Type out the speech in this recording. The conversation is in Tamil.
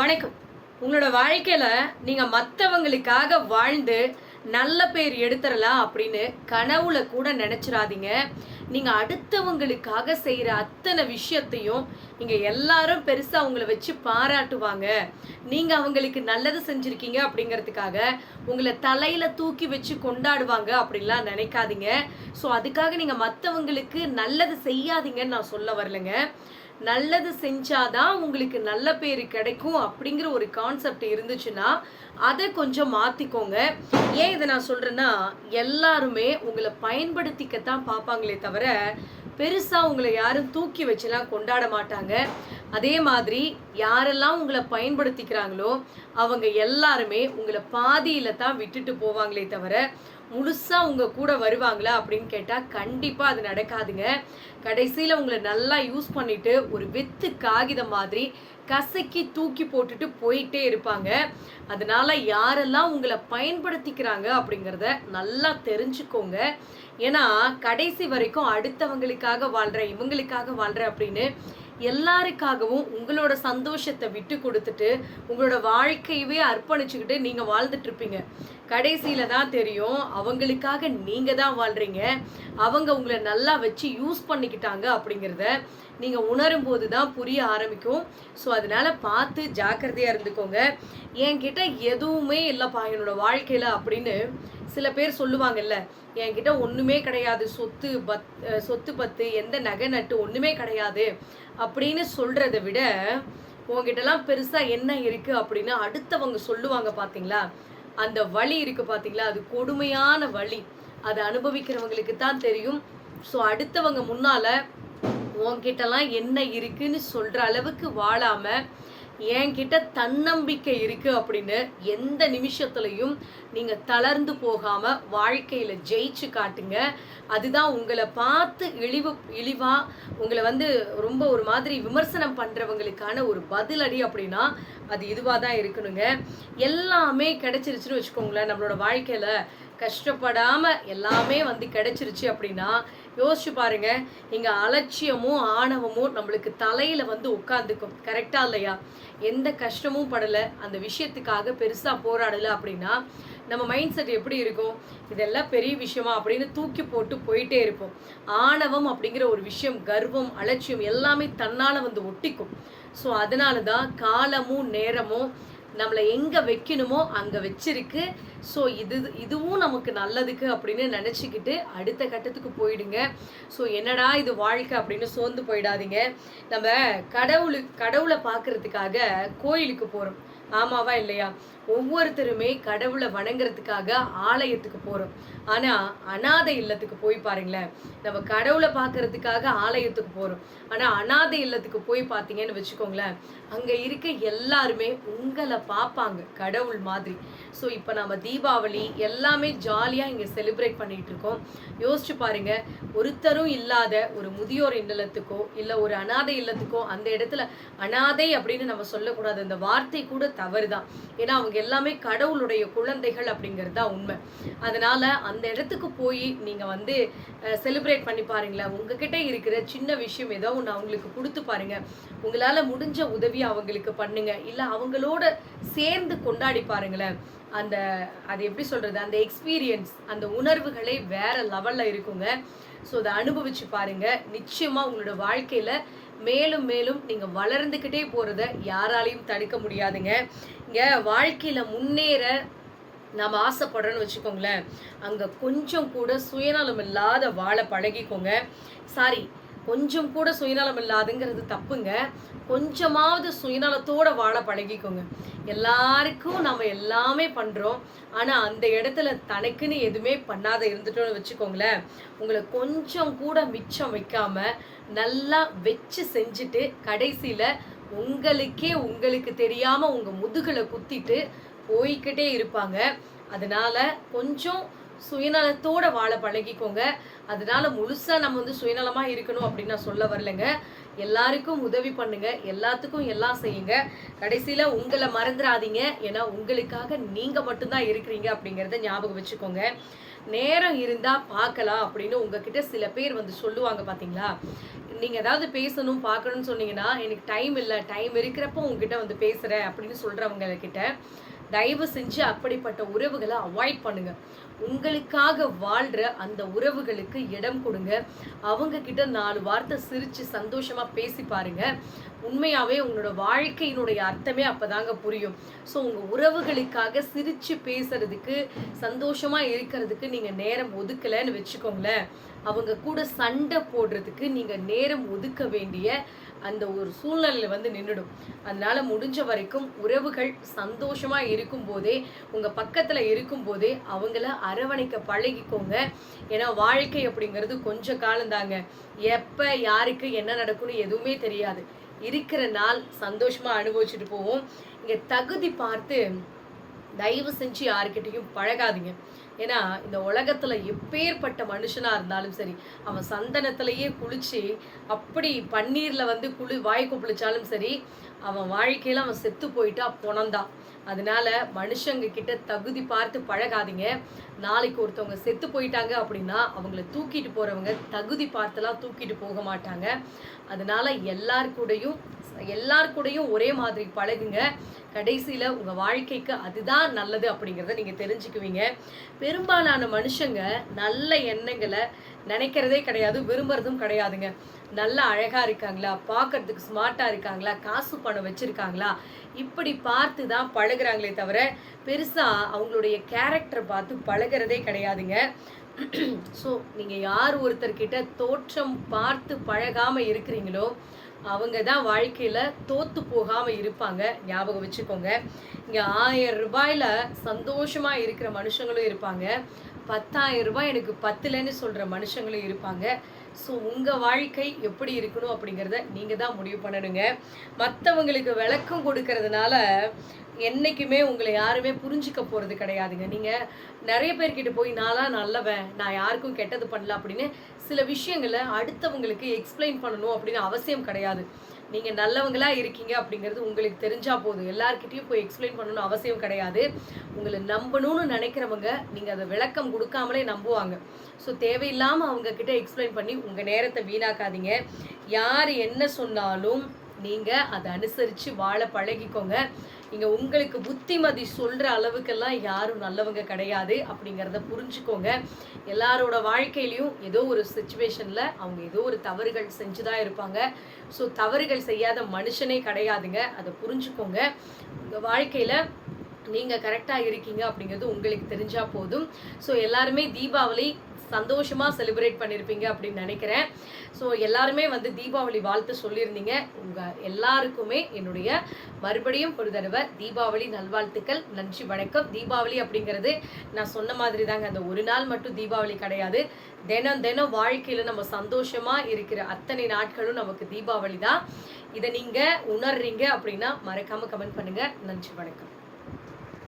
வணக்கம். உங்களோட வாழ்க்கையில் நீங்கள் மற்றவங்களுக்காக வாழ்ந்து நல்ல பேர் எடுத்துடலாம் அப்படின்னு கனவுல கூட நினச்சிடாதீங்க நீங்கள் அடுத்தவங்களுக்காக செய்கிற அத்தனை விஷயத்தையும் நீங்கள் எல்லாரும் பெருசாக அவங்கள வச்சு பாராட்டுவாங்க. நீங்கள் அவங்களுக்கு நல்லது செஞ்சுருக்கீங்க அப்படிங்கிறதுக்காக உங்களை தலையில் தூக்கி வச்சு கொண்டாடுவாங்க அப்படின்லாம் நினைக்காதீங்க. ஸோ அதுக்காக நீங்கள் மற்றவங்களுக்கு நல்லது செய்யாதீங்கன்னு நான் சொல்ல வரலைங்க. நல்லது செஞ்சாதான் உங்களுக்கு நல்ல பேர் கிடைக்கும் அப்படிங்கிற ஒரு கான்செப்ட் இருந்துச்சுன்னா அதை கொஞ்சம் மாத்திக்கோங்க. ஏன் இதை நான் சொல்றேன்னா எல்லாருமே உங்களை பயன்படுத்திக்கத்தான் பார்ப்பாங்களே தவிர பெருசாக உங்களை யாரும் தூக்கி வச்சுலாம் கொண்டாட மாட்டாங்க. அதே மாதிரி யாரெல்லாம் உங்களை பயன்படுத்திக்கிறாங்களோ அவங்க எல்லாருமே உங்களை பாதியில் தான் விட்டுட்டு போவாங்களே தவிர முழுசாக உங்கள் கூட வருவாங்களா அப்படின்னு கேட்டால் கண்டிப்பாக அது நடக்காதுங்க. கடைசியில் உங்களை நல்லா யூஸ் பண்ணிவிட்டு ஒரு வெத்து காகிதம் மாதிரி கசக்கி தூக்கி போட்டுட்டு போயிட்டே இருப்பாங்க. அதனால யாரெல்லாம் உங்களை பயன்படுத்திக்கிறாங்க அப்படிங்கிறத நல்லா தெரிஞ்சுக்கோங்க. ஏன்னா கடைசி வரைக்கும் அடுத்தவங்களுக்காக வாழ்கிறேன் இவங்களுக்காக வாழ்றேன் அப்படின்னு எல்லாருக்காகவும் உங்களோட சந்தோஷத்தை விட்டு கொடுத்துட்டு உங்களோட வாழ்க்கையவே அர்ப்பணிச்சுக்கிட்டு நீங்கள் வாழ்ந்துட்டு இருப்பீங்க. கடைசியில தான் தெரியும் அவங்களுக்காக நீங்கள் தான் வாழ்றீங்க. அவங்க உங்களை நல்லா வச்சு யூஸ் பண்ணிக்கிட்டாங்க அப்படிங்கிறத நீங்கள் உணரும் போது தான் புரிய ஆரம்பிக்கும். ஸோ அதனால் பார்த்து ஜாக்கிரதையாக இருந்துக்கோங்க. என்கிட்ட எதுவுமே இல்லைப்பா என்னோட வாழ்க்கையில் அப்படின்னு சில பேர் சொல்லுவாங்கல்ல என்கிட்ட ஒன்றுமே கிடையாது. சொத்து பத் சொத்து பத்து எந்த நகை நட்டு ஒன்றுமே கிடையாது. அப்படின்னு சொல்கிறத விட உங்ககிட்டலாம் பெருசாக என்ன இருக்குது அப்படின்னு அடுத்தவங்க சொல்லுவாங்க பார்த்தீங்களா அந்த வழி இருக்குது பார்த்தீங்களா அது கொடுமையான வழி. அதை அனுபவிக்கிறவங்களுக்கு தான் தெரியும். ஸோ அடுத்தவங்க முன்னால் உன்கிட்டலாம் என்ன இருக்குன்னு சொல்கிற அளவுக்கு வாழாம என்கிட்ட தன்னம்பிக்கை இருக்குது அப்படின்னு எந்த நிமிஷத்துலையும் நீங்கள் தளர்ந்து போகாமல் வாழ்க்கையில் ஜெயிச்சு காட்டுங்க. அதுதான் உங்களை பார்த்து இழிவு இழிவாக உங்களை வந்து ரொம்ப ஒரு மாதிரி விமர்சனம் பண்ணுறவங்களுக்கான ஒரு பதிலடி அப்படின்னா அது இதுவாக தான் இருக்கணுங்க. எல்லாமே கிடைச்சிருச்சுன்னு வச்சுக்கோங்களேன். நம்மளோட வாழ்க்கையில் கஷ்டப்படாமல் எல்லாமே வந்து கிடைச்சிருச்சு அப்படின்னா யோசிச்சு பாருங்க. இங்கே அலட்சியமும் ஆணவமும் நம்மளுக்கு தலையில் வந்து உட்காந்துக்கும் கரெக்டாக இல்லையா? எந்த கஷ்டமும் படல. அந்த விஷயத்துக்காக பெருசாக போராடலை அப்படின்னா நம்ம மைண்ட் செட் எப்படி இருக்கும்? இதெல்லாம் பெரிய விஷயமா அப்படின்னு தூக்கி போட்டு போயிட்டே இருப்போம். ஆணவம் அப்படிங்கிற ஒரு விஷயம் கர்வம் அலட்சியம் எல்லாமே தன்னால் வந்து ஒட்டிக்கும். ஸோ அதனால தான் காலமும் நேரமும் நம்மளை எங்க வைக்கணுமோ அங்க வச்சிருக்கு. ஸோ இது இதுவும் நமக்கு நல்லதுக்கு அப்படின்னு நினச்சிக்கிட்டு அடுத்த கட்டத்துக்கு போயிடுங்க. ஸோ என்னடா இது வாழ்க்கை அப்படின்னு சோர்ந்து போயிடாதீங்க. நம்ம கடவுளுக்கு கடவுளை பார்க்குறதுக்காக கோயிலுக்கு போகிறோம் ஆமாவா இல்லையா? ஒவ்வொருத்தருமே கடவுளை வணங்குறதுக்காக ஆலயத்துக்கு போகிறோம் ஆனால் அனாதை இல்லத்துக்கு போய் பாருங்களேன். நம்ம கடவுளை பார்க்கறதுக்காக ஆலயத்துக்கு போகிறோம் ஆனால் அனாதை இல்லத்துக்கு போய் பார்த்தீங்கன்னு வச்சுக்கோங்களேன் அங்கே இருக்க எல்லாருமே உங்களை பார்ப்பாங்க கடவுள் மாதிரி. ஸோ இப்போ நம்ம தீபாவளி எல்லாமே ஜாலியாக இங்கே செலிப்ரேட் பண்ணிகிட்டு இருக்கோம். யோசிச்சு பாருங்க ஒருத்தரும் இல்லாத ஒரு முதியோர் இல்லத்துக்கோ இல்லை ஒரு அனாதை இல்லத்துக்கோ அந்த இடத்துல அனாதை அப்படின்னு நம்ம சொல்லக்கூடாது. அந்த வார்த்தை கூட தவறு தான் ஏன்னா அவங்க எல்லாமே கடவுளுடைய குழந்தைகள் அப்படிங்கிறது தான் உண்மை. அதனால அந்த இடத்துக்கு போய் நீங்க வந்து செலிப்ரேட் பண்ணி பாருங்களேன். உங்ககிட்ட இருக்கிற சின்ன விஷயம் ஏதோ ஒன்று அவங்களுக்கு கொடுத்து பாருங்க. உங்களால முடிஞ்ச உதவி அவங்களுக்கு பண்ணுங்க. இல்லை அவங்களோட சேர்ந்து கொண்டாடி பாருங்களேன். அந்த அது எப்படி சொல்றது? அந்த எக்ஸ்பீரியன்ஸ் அந்த உணர்வுகளே வேற லெவல்ல இருக்குங்க. ஸோ அதை அனுபவிச்சு பாருங்க. நிச்சயமா உங்களோட வாழ்க்கையில மேலும் மேலும் நீங்கள் வளர்ந்துக்கிட்டே போகிறத யாராலையும் தடுக்க முடியாதுங்க. இங்கே வாழ்க்கையில் முன்னேற நாம் ஆசைப்படுறோன்னு வச்சுக்கோங்களேன். அங்கே கொஞ்சம் கூட சுயநலம் இல்லாத வாழ பழகிக்கோங்க. சாரி கொஞ்சம் கூட சுயநலம் இல்லாதுங்கிறது தப்புங்க. கொஞ்சமாவது சுயநலத்தோட வாழ பழகிக்கோங்க. எல்லாருக்கும் நம்ம எல்லாமே பண்ணுறோம் ஆனால் அந்த இடத்துல தனக்குன்னு எதுவுமே பண்ணாத இருந்துட்டோம்னு வச்சுக்கோங்களேன். உங்களை கொஞ்சம் கூட மிச்சம் வைக்காம நல்லா வச்சு செஞ்சுட்டு கடைசியில் உங்களுக்கே உங்களுக்கு தெரியாமல் உங்கள் முதுகில் குத்திட்டு போய்கிட்டே இருப்பாங்க. அதனால கொஞ்சம் சுயநலத்தோட வாழ பழகிக்கோங்க. அதனால முழுசா நம்ம வந்து சுயநலமா இருக்கணும் அப்படின்னு நான் சொல்ல வரலைங்க. எல்லாருக்கும் உதவி பண்ணுங்க. எல்லாத்துக்கும் எல்லாம் செய்யுங்க. கடைசியில உங்களை மறந்துடாதீங்க. ஏன்னா உங்களுக்காக நீங்க மட்டும்தான் இருக்கிறீங்க அப்படிங்கறத ஞாபகம் வச்சுக்கோங்க. நேரம் இருந்தா பார்க்கலாம் அப்படின்னு உங்ககிட்ட சில பேர் வந்து சொல்லுவாங்க பாத்தீங்களா? நீங்க ஏதாவது பேசணும் பார்க்கணும்னு சொன்னீங்கன்னா எனக்கு டைம் இல்லை. டைம் இருக்கிறப்போ உங்ககிட்ட வந்து பேசுறேன் அப்படின்னு சொல்றவங்க கிட்ட தயவு செஞ்சு அப்படிப்பட்ட உறவுகளை அவாய்ட் பண்ணுங்க. உங்களுக்காக வாழ்கிற அந்த உறவுகளுக்கு இடம் கொடுங்க. அவங்க கிட்ட நாலு வார்த்தை சிரித்து சந்தோஷமாக பேசி பாருங்க. உண்மையாகவே உங்களோட வாழ்க்கையினுடைய அர்த்தமே அப்போதாங்க புரியும். ஸோ உங்கள் உறவுகளுக்காக சிரித்து பேசுறதுக்கு சந்தோஷமாக இருக்கிறதுக்கு நீங்கள் நேரம் ஒதுக்கலைன்னு வச்சுக்கோங்களேன். அவங்க கூட சண்டை போடுறதுக்கு நீங்கள் நேரம் ஒதுக்க வேண்டிய அந்த ஒரு சூழ்நிலையில வந்து நின்றுடும் அதனால முடிஞ்ச வரைக்கும் உறவுகள் சந்தோஷமாக இருக்கும் போதே உங்கள் பக்கத்தில் இருக்கும் போதே அவங்கள அரவணைக்க பழகிக்கோங்க. ஏன்னா வாழ்க்கை அப்படிங்கிறது கொஞ்சம் காலந்தாங்க எப்போ யாருக்கு என்ன நடக்கும்னு எதுவுமே தெரியாது. இருக்கிற நாள் சந்தோஷமாக அனுபவிச்சுட்டு போவோம். இங்கே தகுதி பார்த்து தயவு செஞ்சு யாருக்கிட்டையும் பழகாதீங்க. ஏன்னா இந்த உலகத்துல எப்பேற்பட்ட மனுஷனா இருந்தாலும் சரி அவன் சந்தனத்திலேயே குளிச்சு அப்படி பன்னீர்ல வந்து குளி வாய் குப்பிளிச்சாலும் சரி அவன் வாழ்க்கையில அவன் செத்து போயிட்டா பொணந்தான். அதனால மனுஷங்க கிட்ட தகுதி பார்த்து பழகாதீங்க. நாளைக்கு ஒருத்தவங்க செத்து போயிட்டாங்க அப்படின்னா அவங்கள தூக்கிட்டு போறவங்க தகுதி பார்த்துலாம் தூக்கிட்டு போக மாட்டாங்க. அதனால எல்லார் எல்லாருக்கூடையும் எல்லார் கூடயும் ஒரே மாதிரி பழகுங்க. கடைசியில் உங்கள் வாழ்க்கைக்கு அதுதான் நல்லது அப்படிங்கிறத நீங்கள் தெரிஞ்சுக்குவீங்க. பெரும்பாலான மனுஷங்க நல்ல எண்ணங்களை நினைக்கிறதே கிடையாது விரும்புறதும் கிடையாதுங்க. நல்லா அழகாக இருக்காங்களா? பார்க்கறதுக்கு ஸ்மார்ட்டாக இருக்காங்களா? காசு பணம் வச்சுருக்காங்களா? இப்படி பார்த்து தான் பழகுறாங்களே தவிர பெருசாக அவங்களுடைய கேரக்டரை பார்த்து பழகுறதே கிடையாதுங்க. ஸோ நீங்கள் யார் ஒருத்தர்கிட்ட தோற்றம் பார்த்து பழகாமல் இருக்கிறீங்களோ அவங்க தான் வாழ்க்கையில் தோற்று போகாமல் இருப்பாங்க. ஞாபகம் வச்சுக்கோங்க. இங்கே ஆயிரம் ரூபாயில் சந்தோஷமாக இருக்கிற மனுஷங்களும் இருப்பாங்க. பத்தாயிரம் ரூபாய் எனக்கு பத்துலன்னு சொல்கிற மனுஷங்களும் இருப்பாங்க. ஸோ உங்கள் வாழ்க்கை எப்படி இருக்கணும் அப்படிங்கிறத நீங்கள் தான் முடிவு பண்ணணுங்க. மற்றவங்களுக்கு விளக்கம் கொடுக்கறதுனால என்றைக்குமே உங்களை யாருமே புரிஞ்சிக்க போகிறது கிடையாதுங்க. நீங்கள் நிறைய பேர்கிட்ட போய் நான்லாம் நல்லவன். நான் யாருக்கும் கெட்டது பண்ணல அப்படின்னு சில விஷயங்களை அடுத்தவங்களுக்கு எக்ஸ்பிளைன் பண்ணணும் அப்படின்னு அவசியம் கிடையாது. நீங்கள் நல்லவங்களாக இருக்கீங்க அப்படிங்கிறது உங்களுக்கு தெரிஞ்சா போதும். எல்லாருக்கிட்டையும் போய் எக்ஸ்பிளைன் பண்ணணும்னு அவசியம் கிடையாது. உங்களை நம்பணும்னு நினைக்கிறவங்க நீங்கள் அதை விளக்கம் கொடுக்காமலே நம்புவாங்க. ஸோ தேவையில்லாமல் அவங்கக்கிட்ட எக்ஸ்பிளைன் பண்ணி உங்கள் நேரத்தை வீணாக்காதீங்க. யார் என்ன சொன்னாலும் நீங்கள் அதை அனுசரித்து வாழ பழகிக்கோங்க. இங்க உங்களுக்கு புத்திமதி சொல்ற அளவுக்கெல்லாம் யாரும் நல்லவங்க கிடையாது அப்படிங்கிறத புரிஞ்சுக்கோங்க. எல்லாரோட வாழ்க்கையிலையும் ஏதோ ஒரு சுச்சுவேஷன்ல அவங்க ஏதோ ஒரு தவறுகள் செஞ்சுதான் இருப்பாங்க. ஸோ தவறுகள் செய்யாத மனுஷனே கிடையாதுங்க. அதை புரிஞ்சுக்கோங்க. உங்க வாழ்க்கையில நீங்க கரெக்டா இருக்கீங்க அப்படிங்கிறது உங்களுக்கு தெரிஞ்சா போதும். ஸோ எல்லாருமே தீபாவளி சந்தோஷமாக செலிப்ரேட் பண்ணியிருப்பீங்க அப்படின்னு நினைக்கிறேன். ஸோ எல்லாருமே வந்து தீபாவளி வாழ்த்து சொல்லியிருந்தீங்க. உங்கள் எல்லாருக்குமே என்னுடைய மறுபடியும் ஒரு தடவை தீபாவளி நல்வாழ்த்துக்கள் நன்றி வணக்கம். தீபாவளி அப்படிங்கிறது நான் சொன்ன மாதிரி தாங்க அந்த ஒரு நாள் மட்டும் தீபாவளி கிடையாது. தினம் தினம் வாழ்க்கையில் நம்ம சந்தோஷமாக இருக்கிற அத்தனை நாட்களும் நமக்கு தீபாவளி தான் இதை நீங்கள் உணர்றீங்க அப்படின்னா மறக்காம கமெண்ட் பண்ணுங்கள் நன்றி வணக்கம்.